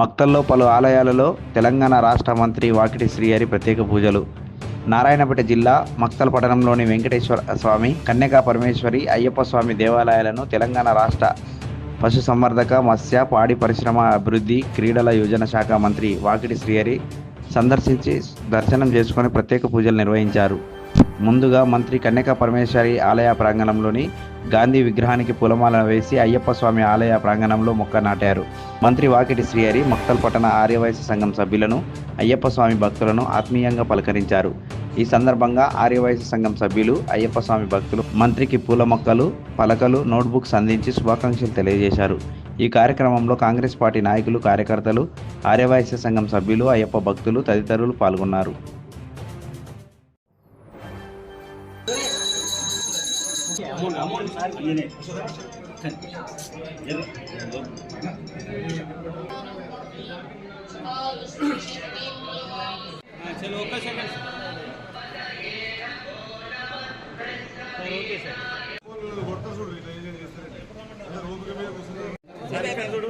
మక్తల్లో పలు ఆలయాలలో తెలంగాణ రాష్ట్ర మంత్రి వాకిటి శ్రీహరి ప్రత్యేక పూజలు. నారాయణపేట జిల్లా మక్తల్ పట్టణంలోని వెంకటేశ్వర స్వామి కన్యకా పరమేశ్వరి అయ్యప్ప స్వామి దేవాలయాలను తెలంగాణ రాష్ట్ర పశుసంవర్ధక మత్స్య పాడి పరిశ్రమ అభివృద్ధి క్రీడల యోజన శాఖ మంత్రి వాకిటి శ్రీహరి సందర్శించి దర్శనం చేసుకుని ప్రత్యేక పూజలు నిర్వహించారు. ముందుగా మంత్రి కన్యకా పరమేశ్వరి ఆలయ ప్రాంగణంలోని గాంధీ విగ్రహానికి పూలమాల వేసి అయ్యప్ప స్వామి ఆలయ ప్రాంగణంలో మొక్క నాటారు. మంత్రి వాకిటి శ్రీహరి మక్తల్ పట్టణ ఆర్యవైశ్య సంఘం సభ్యులను అయ్యప్ప స్వామి భక్తులను ఆత్మీయంగా పలకరించారు. ఈ సందర్భంగా ఆర్యవైశ్య సంఘం సభ్యులు అయ్యప్ప స్వామి భక్తులు మంత్రికి పూల మొక్కలు పలకలు నోట్బుక్స్ అందించి శుభాకాంక్షలు తెలియజేశారు. ఈ కార్యక్రమంలో కాంగ్రెస్ పార్టీ నాయకులు కార్యకర్తలు ఆర్యవైశ్య సంఘం సభ్యులు అయ్యప్ప భక్తులు తదితరులు పాల్గొన్నారు. चलो okay second sir okay sir సరే ఇక్కడ చూడు